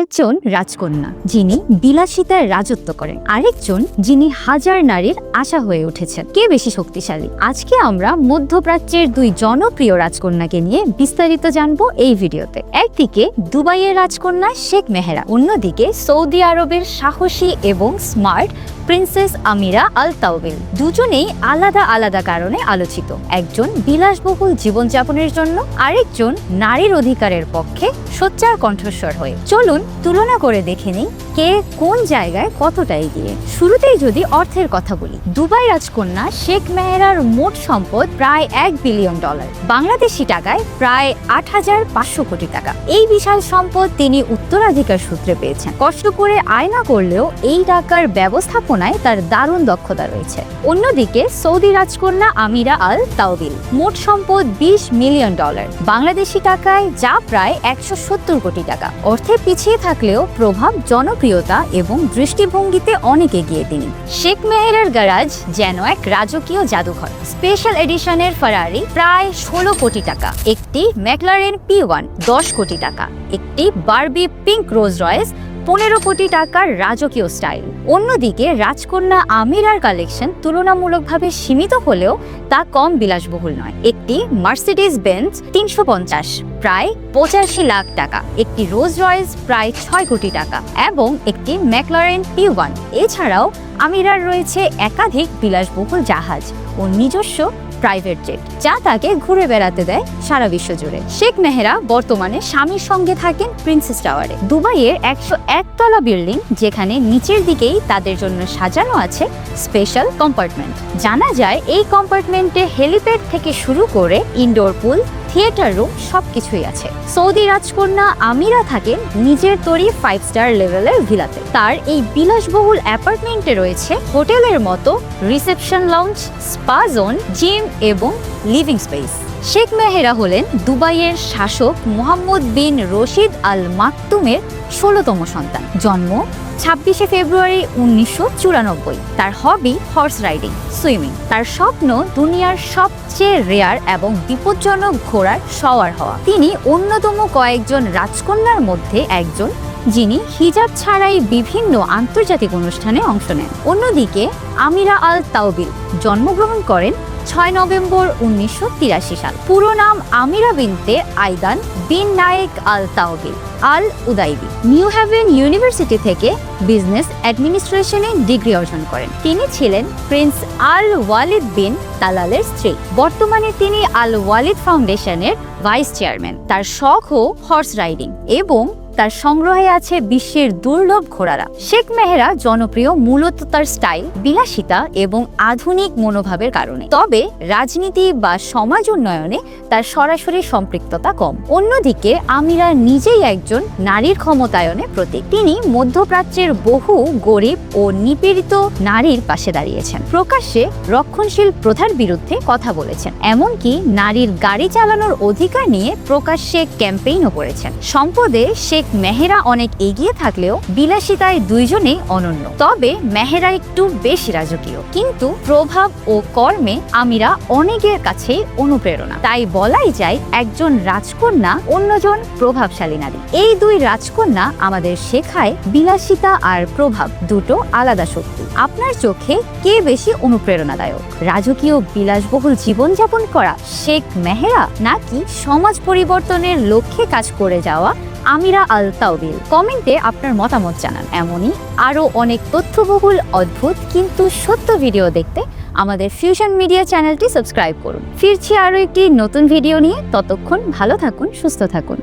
একজন রাজকন্যা, যিনি বিলাসিতায় রাজত্ব করেন। আরেকজন, যিনি হাজার নারীর আশা হয়ে উঠেছেন। কে বেশি শক্তিশালী? আজকে আমরা মধ্যপ্রাচ্যের দুই জনপ্রিয় রাজকন্যাকে নিয়ে বিস্তারিত জানব এই ভিডিওতে। একদিকে দুবাইয়ের রাজকন্যা শেখ মেহেরা, অন্যদিকে সৌদি আরবের সাহসী এবং smart princess Ameera Al Taweel দুজনেই আলাদা আলাদা কারণে আলোচিত। একজন বিলাসবহুল জীবনযাপনের জন্য, আরেকজন নারীর অধিকারের পক্ষে সোচ্চার কণ্ঠস্বর হয়ে। চলুন তুলনা করে দেখে নিই কে কোন জায়গায় কতটা এগিয়ে। শুরুতেই যদি অর্থের কথা বলি, দুবাই রাজকন্যা শেখ মেহেরার মোট সম্পদ প্রায় এক বিলিয়ন ডলার, বাংলাদেশি টাকায় প্রায় আট হাজার পাঁচশো কোটি টাকা। এই বিশাল সম্পদ তিনি উত্তরাধিকার সূত্রে পেয়েছেন। কষ্ট করে আয়না করলেও এই টাকার ব্যবস্থাপনায় তার দারুণ দক্ষতা রয়েছে। অন্যদিকে সৌদি রাজকন্যা আমিরা আল তাওবিল মোট সম্পদ বিশ মিলিয়ন ডলার, বাংলাদেশি টাকায় যা প্রায় একশো সত্তর কোটি টাকা। অর্থে পিছিয়ে থাকলেও প্রভাব, জনপ্রিয়তা এবং দৃষ্টিভঙ্গিতে অনেক এগিয়ে তিনি। শেখ মেহেরের গ্যারাজ যেন এক রাজকীয় জাদুঘর। স্পেশাল এডিশনের ফারারি প্রায় ষোলো কোটি টাকা, একটি ম্যাকলারেন পি ওয়ান দশ কোটি টাকা, একটি বার্বি পিঙ্ক রোজ রয়েস পনেরো কোটি টাকার রাজকীয় স্টাইল। অন্যদিকে রাজকন্যা আমিরার কালেকশন তুলনামূলকভাবে সীমিত হলেও তা কম বিলাসবহুল নয়। একটি মার্সিডিজ বেঞ্চ তিনশো পঞ্চাশ, প্রায় পঁচাশি লাখ টাকা। একটি রোজ রয়েস প্রায় ছয় কোটি টাকা। এবং একটি ম্যাকলারেন পি ওয়ান। এছাড়াও আমিরার রয়েছে একাধিক বিলাসবহুল জাহাজ। ও নিজস্ব প্রাইভেট জেট, যা তাকে ঘুরে বেড়াতে দেয় সারা বিশ্ব জুড়ে শেখ মেহরা বর্তমানে স্বামীর সঙ্গে থাকেন প্রিন্সেস টাওয়ারে। দুবাইয়ের একশো একতলা বিল্ডিং, যেখানে নিচের দিকেই তাদের জন্য সাজানো আছে স্পেশাল কম্পার্টমেন্ট। জানা যায়, এই কম্পার্টমেন্টে হেলিপ্যাড থেকে শুরু করে ইনডোর পুল থিয়েটার রুম সবকিছুই আছে। সৌদি রাজকন্যা আমিরা থাকেন নিজের তৈরি ফাইভ স্টার লেভেলের ভিলাতে। তার এই বিলাসবহুল অ্যাপার্টমেন্টে রয়েছে হোটেলের মতো রিসেপশন লঞ্চ স্পা জোন জিম এবং লিভিং স্পেস শেখ মেহেরা হলেন দুবাইয়ের শাসক মোহাম্মদ বিন রশিদ আল মাকতুমের ষোলোতম সন্তান। জন্ম ছাব্বিশে ফেব্রুয়ারি উনিশশো চুরানব্বই। তার হবি হর্স রাইডিং সুইমিং তার স্বপ্ন দুনিয়ার সবচেয়ে রেয়ার এবং বিপজ্জনক ঘোড়ার সওয়ার হওয়া। তিনি অন্যতম কয়েকজন রাজকন্যার মধ্যে একজন, যিনি হিজাব ছাড়াই বিভিন্ন আন্তর্জাতিক অনুষ্ঠানে অংশ নেন। অন্যদিকে আমিরা আল তাওবিল জন্মগ্রহণ করেন ছয় নভেম্বর উনিশশো তিরাশি সাল। পুরো নাম Ameera bint Aidan bin Nayef Al Taweel Al Otaibi. New Haven University থেকে বিজনেস অ্যাডমিনিস্ট্রেশনে ডিগ্রি অর্জন করেন। তিনি ছিলেন প্রিন্স আল ওয়ালিদ বিন তালালের স্ত্রী। বর্তমানে তিনি আল ওয়ালিদ ফাউন্ডেশনের ভাইস চেয়ারম্যান। তার শখও হর্স রাইডিং এবং তার সংগ্রহে আছে বিশ্বের দুর্লভ ঘোড়ারা। শেখ মেহেরা জনপ্রিয় মূলত তার স্টাইল, বিলাসিতা এবং আধুনিক মনোভাবের কারণে। তবে রাজনীতি বা সমাজ উন্নয়নে তার সরাসরি সম্পৃক্ততা কম। অন্যদিকে আমিরা নিজেই একজন নারীর ক্ষমতায়নে প্রতীক। তিনি মধ্যপ্রাচ্যের বহু গরিব ও নিপীড়িত নারীর পাশে দাঁড়িয়েছেন। প্রকাশ্যে রক্ষণশীল প্রথার বিরুদ্ধে কথা বলেছেন। এমনকি নারীর গাড়ি চালানোর অধিকার নিয়ে প্রকাশ্যে ক্যাম্পেইনও করেছেন। সম্পদে শেখ মেহেরা অনেক এগিয়ে থাকলেও বিলাসিতায় দুইজনেই অনন্য। তবে মেহেরা একটু বেশি রাজকীয়। কিন্তু প্রভাব ও কর্মে আমিরা অনেকের কাছেই অনুপ্রেরণা। তাই বলাই যায় একজন রাজকন্যা অন্যজন প্রভাবশালী নারী। এই দুই রাজকন্যা আমাদের শেখায় বিলাসিতা আর প্রভাব দুটো আলাদা শক্তি। আপনার চোখে কে বেশি অনুপ্রেরণাদায়ক? রাজকীয় বিলাসবহুল জীবনযাপন করা শেখ মেহেরা নাকি সমাজ পরিবর্তনের লক্ষ্যে কাজ করে যাওয়া আমিরা আল তাওবিল। কমেন্টে আপনার মতামত জানান। এমনই আরও অনেক তথ্যবহুল, অদ্ভুত, কিন্তু সত্য ভিডিও দেখতে আমাদের ফিউশন মিডিয়া চ্যানেলটি সাবস্ক্রাইব করুন। ফিরছি আরও একটি নতুন ভিডিও নিয়ে। ততক্ষণ ভালো থাকুন, সুস্থ থাকুন।